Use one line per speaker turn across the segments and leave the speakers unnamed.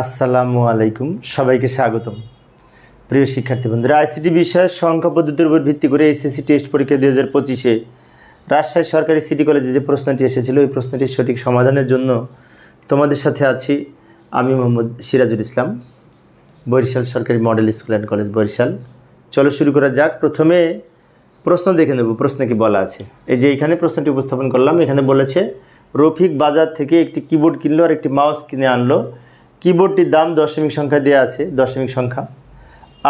আসসালামু আলাইকুম। সবাইকে স্বাগতম। প্রিয় শিক্ষার্থী বন্ধুরা, আইসিটি বিষয়ের সংখ্যা পদ্ধতির উপর ভিত্তি করে এসএসসি টেস্ট পরীক্ষা দুই হাজার পঁচিশে রাজশাহী সরকারি সিটি কলেজে যে প্রশ্নটি এসেছিল, ওই প্রশ্নটির সঠিক সমাধানের জন্য তোমাদের সাথে আছি আমি মোহাম্মদ সিরাজুল ইসলাম, বরিশাল সরকারি model school and college Barishal. চলো শুরু করা যাক। প্রথমে প্রশ্ন দেখে নেব, প্রশ্নে কি বলা আছে। এই যে এখানে প্রশ্নটি উপস্থাপন করলাম, এখানে বলেছে, রফিক বাজার থেকে একটি কিবোর্ড কিনলো আর একটি মাউস কিনে আনলো। কিবোর্ডটির দাম দশমিক সংখ্যা দেওয়া আছে, দশমিক সংখ্যা।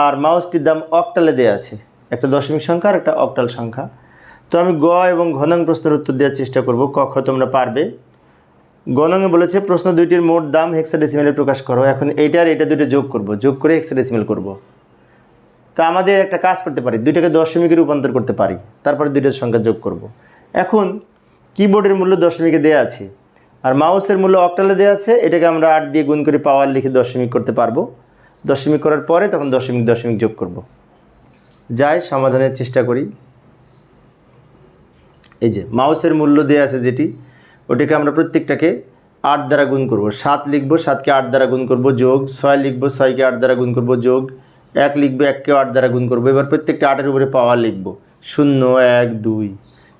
আর মাউসটির দাম অক্টালে দেওয়া আছে, একটা দশমিক সংখ্যা আর একটা অক্টাল সংখ্যা। তো আমি গ এবং ঘনং প্রশ্নের উত্তর দেওয়ার চেষ্টা করব, ক খ তোমরা পারবে। গণঙে বলেছে, প্রশ্ন দুইটির মোট দাম হেক্সাডেসিমেলে প্রকাশ করো। এখন এইটা আর এটা দুটো যোগ করব, যোগ করে হেক্সাডেসিমেল করব। তা আমাদের একটা কাজ করতে পারি, দুইটাকে দশমিকে রূপান্তর করতে পারি, তারপরে দুইটার সংখ্যা যোগ করব। এখন কিবোর্ডের মূল্য দশমিকে দেওয়া আছে আর মাউসের মূল্য অক্টালে দেওয়া আছে, এটাকে আমরা আট দিয়ে গুণ করে পাওয়ার লিখে দশমিক করতে পারব। দশমিক করার পরে তখন দশমিক দশমিক যোগ করব। যাই, সমাধানের চেষ্টা করি। এই যে, মাউসের মূল্য দেওয়া আছে যেটি, ওটাকে আমরা প্রত্যেকটাকে আট দ্বারা গুণ করব। সাত লিখব, সাতকে আট দ্বারা গুণ করব যোগ, ছয় লিখব, ছয়কে আট দ্বারা গুণ করব যোগ, এক লিখব এককে আট দ্বারা গুণ করব। এবার প্রত্যেকটা আটের উপরে পাওয়ার লিখব। শূন্য, এক, দুই।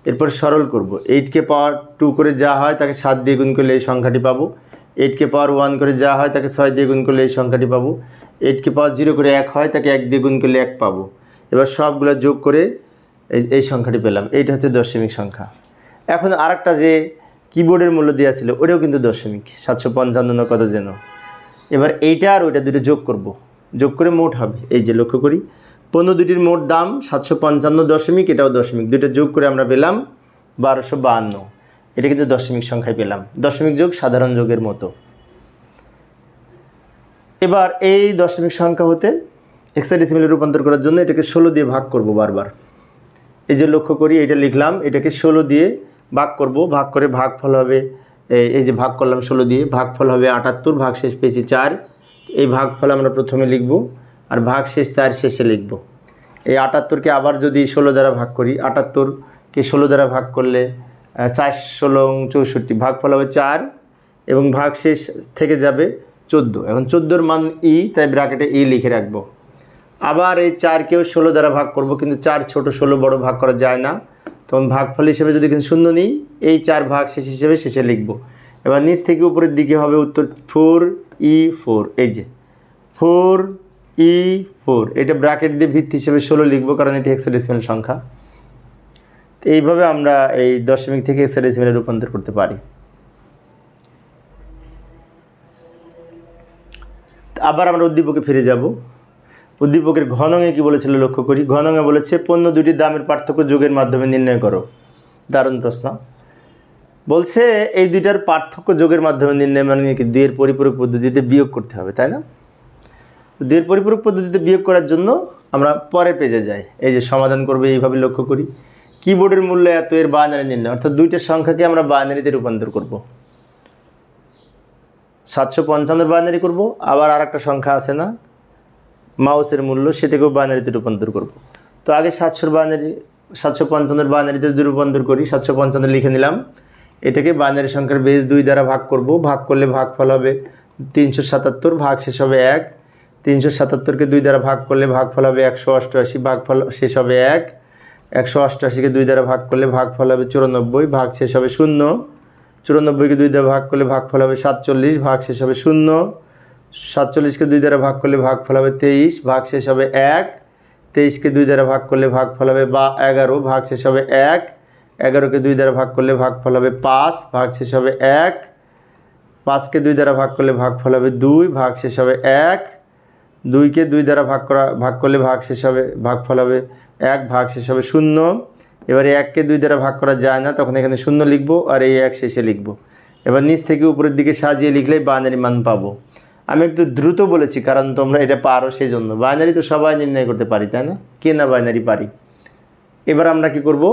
এরপর সরল করব। এইটকে পাওয়ার টু করে যা হয় তাকে সাত দিয়ে গুণ করলে এই সংখ্যাটি পাবো। এইটকে পাওয়ার ওয়ান করে যা হয় তাকে ছয় দিয়ে গুণ করলে এই সংখ্যাটি পাবো। এইটকে পাওয়ার জিরো করে এক হয় তাকে এক দিয়ে গুণ করলে এক পাবো। এবার সবগুলো যোগ করে এই সংখ্যাটি পেলাম। এইটা হচ্ছে দশমিক সংখ্যা। এখন আরেকটা যে কিবোর্ডের মূল্য দেওয়া ছিল, ওটাও কিন্তু দশমিক। সাতশো পঞ্চান্ন না কত যেন। এবার এইটা আর ওইটা দুটো যোগ করব। যোগ করে মোট হবে। এই যে লক্ষ্য করি পণ্য দুটির মোট দাম সাতশো পঞ্চান্ন দশমিক, এটাও দশমিক। দুটো যোগ করে আমরা পেলাম বারোশো বাহান্ন। এটা কিন্তু দশমিক সংখ্যায় পেলাম। দশমিক যোগ সাধারণ যোগের মতো। এবার এই দশমিক সংখ্যা হতে হেক্সাডেসিমেলে রূপান্তর করার জন্য এটাকে ষোলো দিয়ে ভাগ করব বারবার। এই যে লক্ষ্য করি, এটা লিখলাম, এটাকে ষোলো দিয়ে ভাগ করব। ভাগ করে ভাগফল হবে, এই- যে ভাগ করলাম ষোলো দিয়ে, ভাগফল হবে আটাত্তর ভাগ শেষ পেয়েছি চার। এই ভাগফল আমরা প্রথমে লিখব, আর ভাগ শেষ চার শেষে লিখব। এই আটাত্তরকে আবার যদি ষোলো দ্বারা ভাগ করি, আটাত্তরকে ষোলো দ্বারা ভাগ করলে চার ষোলো চৌষট্টি ভাগ ফল হবে চার এবং ভাগ শেষ থেকে যাবে চোদ্দ। এখন চোদ্দোর মান ই, তাই ব্র্যাকেটে ই লিখে রাখব। আবার এই চারকেও ষোলো দ্বারা ভাগ করব, কিন্তু চার ছোট ষোলো বড় ভাগ করা যায় না। তখন ভাগফল হিসেবে যদি কিন্তু শূন্য নিই, এই চার ভাগ শেষ হিসেবে শেষে লিখব। এবার নিচ থেকে উপরের দিকে হবে উত্তর ফোর ই ফোর এই যে। ফোর ই ফোর এটা ব্র্যাকেট দিয়ে ভিত্তি হিসেবে ষোলো লিখব কারণ এটি হেক্সাডেসিমেল সংখ্যা। তো এইভাবে আমরা এই দশমিক থেকে হেক্সাডেসিমেলে রূপান্তর করতে পারি। আবার আমরা উদ্দীপকে ফিরে যাব। উদ্দীপকের ঘনঙে কি বলেছিল লক্ষ্য করি? ঘনঙে বলেছে, পণ্য দুটির দামের পার্থক্য যোগের মাধ্যমে নির্ণয় করো। দারুণ প্রশ্ন। বলছে, এই দুইটার পার্থক্য যোগের মাধ্যমে নির্ণয় মানে কি? দুইয়ের পরিপূরক পদ্ধতিতে বিয়োগ করতে হবে, তাই না? দুইয়ের পরিপূরক পদ্ধতিতে বিয়োগ করার জন্য আমরা পরের পেজে যাই। এই যে সমাধান করবে, এইভাবে লক্ষ্য করি। কিবোর্ডের মূল্য এত, এর বাইনারি নির্ণয়। অর্থাৎ দুইটা সংখ্যাকে আমরা বাইনারিতে রূপান্তর করব। সাতশো পঞ্চান্নর বাইনারি করব, আবার আর একটা সংখ্যা আছে না? মাউসের মূল্য, সেটাকেও বাইনারিতে রূপান্তর করব। তো আগে সাতশোর বাইনারি সাতশো পঞ্চান্নর বাইনারিতে যদি রূপান্তর করি, সাতশো পঞ্চান্ন লিখে নিলাম। এটাকে বাইনারি সংখ্যার বেস দুই দ্বারা ভাগ করব। ভাগ করলে ভাগফল হবে তিনশো সাতাত্তর ভাগ শেষ হবে এক। তিনশো সাতাত্তরকে দুই দ্বারা ভাগ করলে ভাগফল হবে একশো অষ্টআশি, ভাগফল শেষ হবে এক। একশো অষ্টআশিকে দুই দ্বারা ভাগ করলে ভাগফল হবে চুরানব্বই, ভাগ শেষ হবে শূন্য। চুরানব্বইকে দুই দ্বারা ভাগ করলে ভাগফল হবে সাতচল্লিশ, ভাগ শেষ হবে শূন্য। সাতচল্লিশকে দুই দ্বারা ভাগ করলে ভাগফল হবে তেইশ, ভাগ শেষ হবে এক। তেইশকে দুই দ্বারা ভাগ করলে ভাগফল হবে বা এগারো, ভাগ শেষ হবে এক। এগারোকে দুই দ্বারা ভাগ করলে ভাগফল হবে পাঁচ, ভাগ শেষ হবে এক। পাঁচকে দুই দ্বারা ভাগ করলে ভাগফল হবে দুই, ভাগ শেষ হবে এক। দুইকে দুই দ্বারা ভাগ করা, ভাগ করলে ভাগ শেষ হবে ভাগফল হবে এক, ভাগ শেষ হবে শূন্য। এবারে এককে দুই দ্বারা ভাগ করা যায় না, তখন এখানে শূন্য লিখব আর এই এক শেষে লিখব। এবার নিচ থেকে উপরের দিকে সাজিয়ে লিখলেই বাইনারি মান পাবো। আমি একটু দ্রুত বলেছি, কারণ তোমরা এটা পারো সেই জন্য বাইনারি তো সবাই নির্ণয় করতে পারি, তাই না? কে না বাইনারি পারি? এবার আমরা কি করব?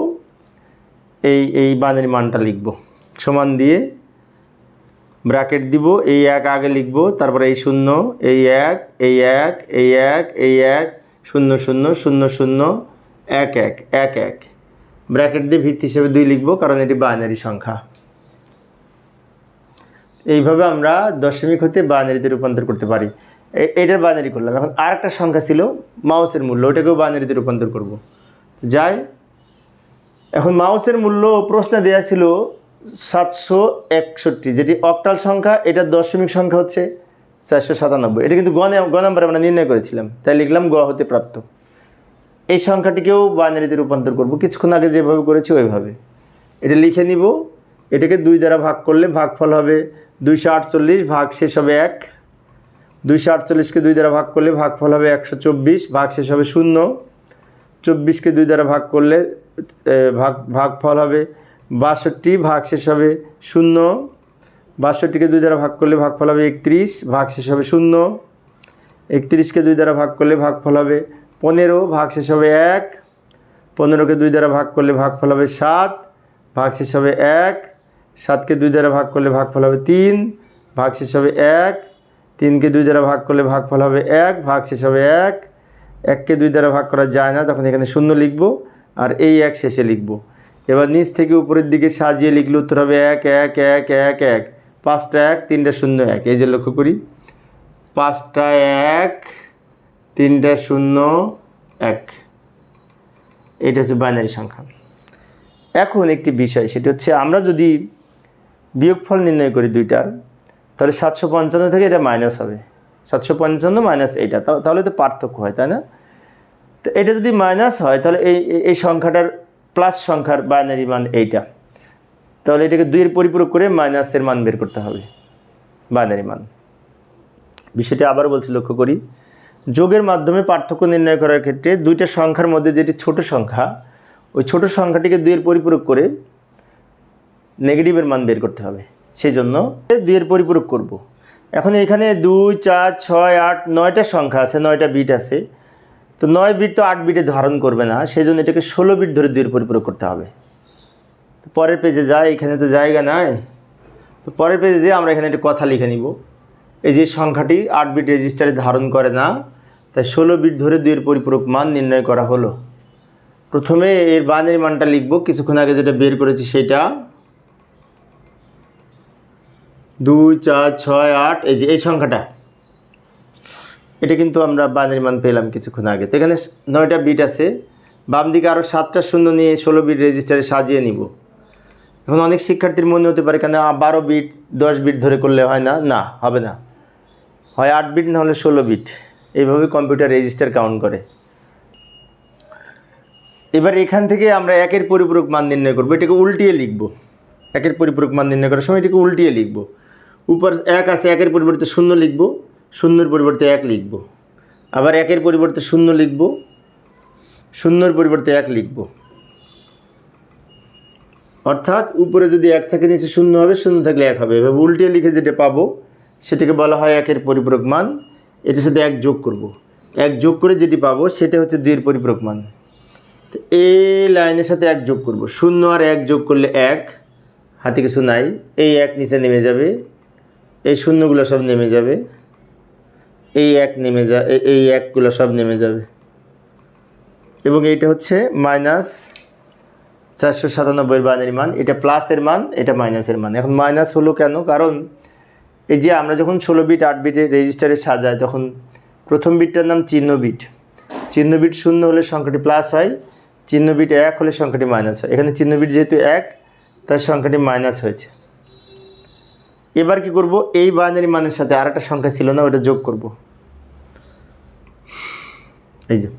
এই এই বাইনারি মানটা লিখব। সমান দিয়ে ব্র্যাকেট দিব, এই এক আগে লিখব, তারপরে এই শূন্য, এই এক এই এক এই এক এই এক, শূন্য শূন্য শূন্য শূন্য, এক এক এক এক। ব্র্যাকেট দিয়ে ভিত্তি হিসেবে দুই লিখব, কারণ এটি বাইনারি সংখ্যা। এইভাবে আমরা দশমিক হতে বাইনারিতে রূপান্তর করতে পারি। এটার বাইনারি করলাম। এখন আরেকটা সংখ্যা ছিল, মাউসের মূল্য ওটাকেও বাইনারিতে রূপান্তর করব। যাই, এখন মাউসের মূল্য প্রশ্নে দেওয়া ছিল সাতশো একষট্টি, যেটি অক্টাল সংখ্যা, এটা দশমিক সংখ্যা হচ্ছে চারশো সাতানব্বই। এটা কিন্তু গ নে- গ নাম্বার আমরা নির্ণয় করেছিলাম, তাই লিখলাম গ হতে প্রাপ্ত। এই সংখ্যাটিকেও বাইনারিতে রূপান্তর করব, কিছুক্ষণ আগে যেভাবে করেছি ওইভাবে। এটা লিখে নিব, এটাকে দুই দ্বারা ভাগ করলে ভাগফল হবে দুইশো আটচল্লিশ, ভাগ শেষ হবে এক। দুইশো আটচল্লিশকে দুই দ্বারা ভাগ করলে ভাগফল হবে একশো চব্বিশ, ভাগ শেষ হবে শূন্য। চব্বিশকে দুই দ্বারা ভাগ করলে ভাগ ভাগফল হবে বাষট্টি ভাগ শেষ হবে শূন্য। বাষট্টিকে দুই দ্বারা ভাগ করলে ভাগফল হবে একত্রিশ, ভাগ শেষ হবে শূন্য। একত্রিশকে দুই দ্বারা ভাগ করলে ভাগফল হবে পনেরো, ভাগ শেষ হবে এক। পনেরোকে দুই দ্বারা ভাগ করলে ভাগফল হবে সাত, ভাগ শেষ হবে এক। সাতকে দুই দ্বারা ভাগ করলে ভাগফল হবে তিন, ভাগ শেষ হবে এক। তিনকে দুই দ্বারা ভাগ করলে ভাগফল হবে এক, ভাগ শেষ হবে এক। এককে দুই দ্বারা ভাগ করা যায় না, তখন এখানে শূন্য লিখব, আর এই এক শেষে লিখব। এবার নিচ থেকে উপরের দিকে সাজিয়ে লিখলে উত্তর হবে এক এক এক এক এক। পাঁচটা এক, তিনটা শূন্য এক। এই যে লক্ষ্য করি। পাঁচটা এক, তিনটা শূন্য এক। এটা হচ্ছে বাইনারি সংখ্যা। এখন একটি বিষয়, সেটি হচ্ছে আমরা যদি বিয়োগফল নির্ণয় করি দুইটার, তাহলে সাতশো পঞ্চান্ন থেকে এটা মাইনাস হবে। সাতশো পঞ্চান্ন মাইনাস এইটা। তাহলে তো পার্থক্য হয়, তাই না? তো এটা যদি মাইনাস হয়, তাহলে এই- এই সংখ্যাটার প্লাস সংখ্যার বাইনারি মান এইটা। তাহলে এটাকে দুইয়ের পরিপূরক করে মাইনাসের মান বের করতে হবে বাইনারি মান। বিষয়টি আবার বলছি, লক্ষ্য করি। যোগের মাধ্যমে পার্থক্য নির্ণয় করার ক্ষেত্রে দুইটা সংখ্যার মধ্যে যেটি ছোট সংখ্যা, ওই ছোট সংখ্যাটিকে দুইয়ের পরিপূরক করে নেগেটিভের মান বের করতে হবে। সেই জন্য দুইয়ের পরিপূরক করব। এখন এখানে দুই, চার, ছয়, আট, নয়টা সংখ্যা আছে, নয়টা বিট আছে। তো নয় বিট তো আট বিটে ধারণ করবে না সেই জন্য এটাকে ষোলো বিট ধরে দুইয়ের পরিপূরক করতে হবে। তো পরের পেজে যায়, এখানে তো জায়গা নাই। তো পরের পেজে যে আমরা এখানে একটা কথা লিখে নিব। এই যে সংখ্যাটি আট বিট রেজিস্টারে ধারণ করে না, তাই ষোলো বিট ধরে দুইয়ের পরিপূরক মান নির্ণয় করা হলো। প্রথমে এর বাইনারি মানটা লিখব, কিছুক্ষণ আগে যেটা বের করেছি সেটা দুই, চার, ছয়, আট, এই যে এই সংখ্যাটা। এটা কিন্তু আমরা বাইনারি মান পেলাম কিছুক্ষণ আগে। তো এখানে নয়টা বিট আছে। বাম দিকে আরও সাতটা শূন্য নিয়ে ষোলো বিট রেজিস্টারে সাজিয়ে নিব। এখন অনেক শিক্ষার্থীর মনে হতে পারে, কেন বারো বিট দশ বিট ধরে করলে হয় না? না, হবে না। হয় আট বিট না হলে ষোলো বিট এইভাবে কম্পিউটার রেজিস্টার কাউন্ট করে। এবার এখান থেকে আমরা একের পরিপূরক মান নির্ণয় করব। এটাকে উল্টিয়ে লিখব। একের পরিপূরক মান নির্ণয় করার সময় এটাকে উল্টিয়ে লিখব। উপর এক আছে, একের পরিবর্তে শূন্য লিখব। শূন্যর পরিবর্তে এক লিখব। আবার একের পরিবর্তে শূন্য লিখব। শূন্যর পরিবর্তে এক লিখব। অর্থাৎ উপরে যদি এক থাকে, নিচে শূন্য হবে, শূন্য থাকলে এক হবে। এভাবে উল্টিয়ে লিখে যেটা পাবো, সেটাকে বলা হয় একের পরিপূরক মান। এটার সাথে এক যোগ করব। এক যোগ করে যেটি পাবো, সেটা হচ্ছে দুইয়ের পরিপূরক মান। তো এই লাইনের সাথে এক যোগ করব। শূন্য আর এক যোগ করলে এক হাতে কিছু নাই। এই এক নিচে নেমে যাবে। এই শূন্যগুলো সব নেমে যাবে। এই এক নেমে যা এই- একগুলো সব নেমে যাবে। এবং এইটা হচ্ছে মাইনাস চারশো সাতানব্বইয়ের বাইনারি মান, এটা প্লাসের মান, এটা মাইনাসের মান। এখন মাইনাস হলো কেন? কারণ এই যে আমরা যখন ষোলো বিট আট বিটে রেজিস্টারে সাজাই, তখন প্রথম বিটটার নাম চিহ্ন বিট চিহ্ন বিট শূন্য হলে সংখ্যাটি প্লাস হয়, চিহ্ন বিট এক হলে সংখ্যাটি মাইনাস হয়। এখানে চিহ্ন বিট যেহেতু এক তার সংখ্যাটি মাইনাস হয়েছে। এবার কি করব? এই বাইনারি মানের সাথে আর একটা সংখ্যা ছিল না, ওটা যোগ করব। এই যে।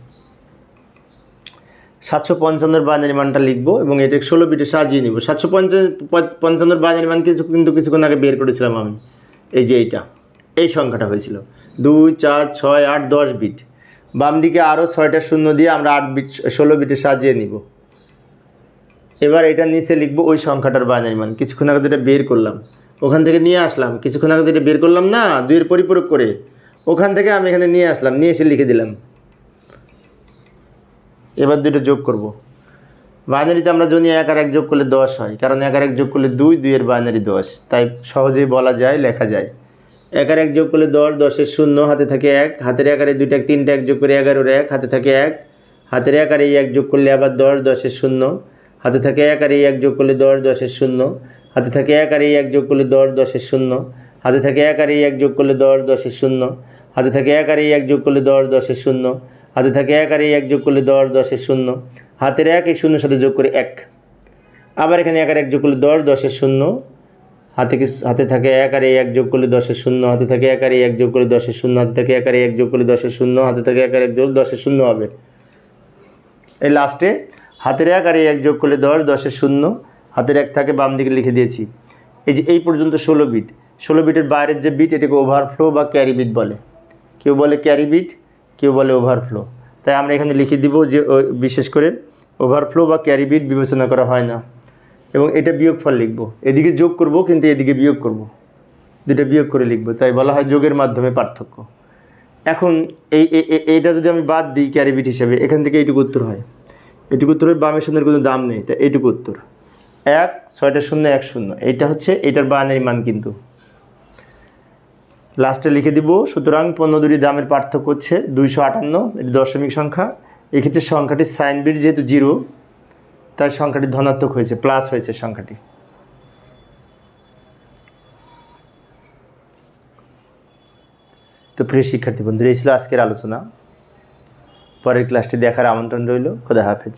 সাতশো পঞ্চান্নর বাইনারি মানটা লিখব এবং এটা ষোলো বিটে সাজিয়ে নিব। সাতশো পঞ্চান্নর বাইনারি মান কিছু কিন্তু কিছুক্ষণ আগে বের করেছিলাম আমি। এই যে এইটা। এই সংখ্যাটা হয়েছিল। দুই, চার, ছয়, আট, দশ বিট। বাম দিকে আরও ছয়টা শূন্য দিয়ে আমরা আট বিট ষোলো বিটে সাজিয়ে নিব। এবার এটা নিচে লিখব ওই সংখ্যাটার বাইনারি মান। কিছুক্ষণ আগে যেটা বের করলাম। ওখান থেকে নিয়ে আসলাম। কিছুক্ষণ আগে যেটা বের করলাম না, দুইয়ের পরিপূরক করে। ওখান থেকে আমি এখানে নিয়ে আসলাম। নিয়ে এসে লিখে দিলাম। এবার দুটো যোগ করব। বাইনারিতে আমরা জানি এক আর এক যোগ করলে দশ হয়, কারণ এক আর এক যোগ করলে দুই, দুইয়ের বাইনারি দশ। তাই সহজেই বলা যায়, লেখা যায়। এক আর এক যোগ করলে দশ, দশের শূন্য, হাতে থাকে এক, হাতের একারে দুইটা তিনটা এক যোগ করে এগারোর এক, হাতে থাকে এক, হাতের এক আর এই এক যোগ করলে আবার দশ, দশের শূন্য, হাতে থাকে এক আর এই এক যোগ করলে দশ, দশের শূন্য, হাতে থাকে এক আর এই এক যোগ করলে দশ, দশের শূন্য, হাতে থাকে এক আর এই এক যোগ করলে দশ, দশের শূন্য, হাতে থাকে এক আর এই এক যোগ করলে দশ, দশের শূন্য হাতে থাকে এক আর এই এক যোগ করলে দশ দশের শূন্য। হাতের এক, এই শূন্যর সাথে যোগ করে এক। আবার এখানে এক আর এক যোগ করলে দশ দশের শূন্য। হাতে হাতে থাকে এক আর এক যোগ করলে দশের শূন্য। হাতে থাকে এক আর এক যোগ করলে দশের শূন্য। হাতে থাকে এক আর এক যোগ করলে দশের শূন্য। হাতে থাকে এক আর এক যোগ দশের শূন্য হবে। এই লাস্টে, হাতের এক আর এক যোগ করলে দশ দশের শূন্য। হাতের এক থাকে বাম দিকে লিখে দিয়েছি। এই যে এই পর্যন্ত ষোলো বিট ষোলো বিটের বাইরের যে বিট এটাকে ওভারফ্লো বা ক্যারি বিট বলে। কেউ বলে ক্যারি বিট কেউ বলে ওভারফ্লো তাই আমরা এখানে লিখে দিব যে বিশেষ করে ওভারফ্লো বা ক্যারি বিট বিবেচনা করা হয় না। এবং এটা বিয়োগফল লিখব। এদিকে যোগ করব, কিন্তু এদিকে বিয়োগ করব। দুটা বিয়োগ করে লিখব। তাই বলা হয় যোগের মাধ্যমে পার্থক্য। এখন এই এইটা যদি আমি বাদ দিই ক্যারি বিট হিসেবে, এখান থেকে এইটুকু উত্তর হয়। এটুকু উত্তরের বামের শূন্যের কোনো দাম নেই। তাই এইটুকু উত্তর। এক, ছয়টা শূন্য, এক শূন্য। এইটা হচ্ছে, এটার বানারি মান কিন্তু। লাস্টে লিখে দিব, সুতরাং পণ্য দুটি দামের পার্থক্য হচ্ছে দুইশো আটান্ন, এটি দশমিক সংখ্যা। এক্ষেত্রে সংখ্যাটি সাইন বিট যেহেতু জিরো, তাই সংখ্যাটি ধনাত্মক হয়েছে প্লাস হয়েছে সংখ্যাটি। তো প্রিয় শিক্ষার্থী বন্ধুরা, এই ছিল আজকের আলোচনা। পরের ক্লাসটি দেখার আমন্ত্রণ রইল। খোদা হাফেজ।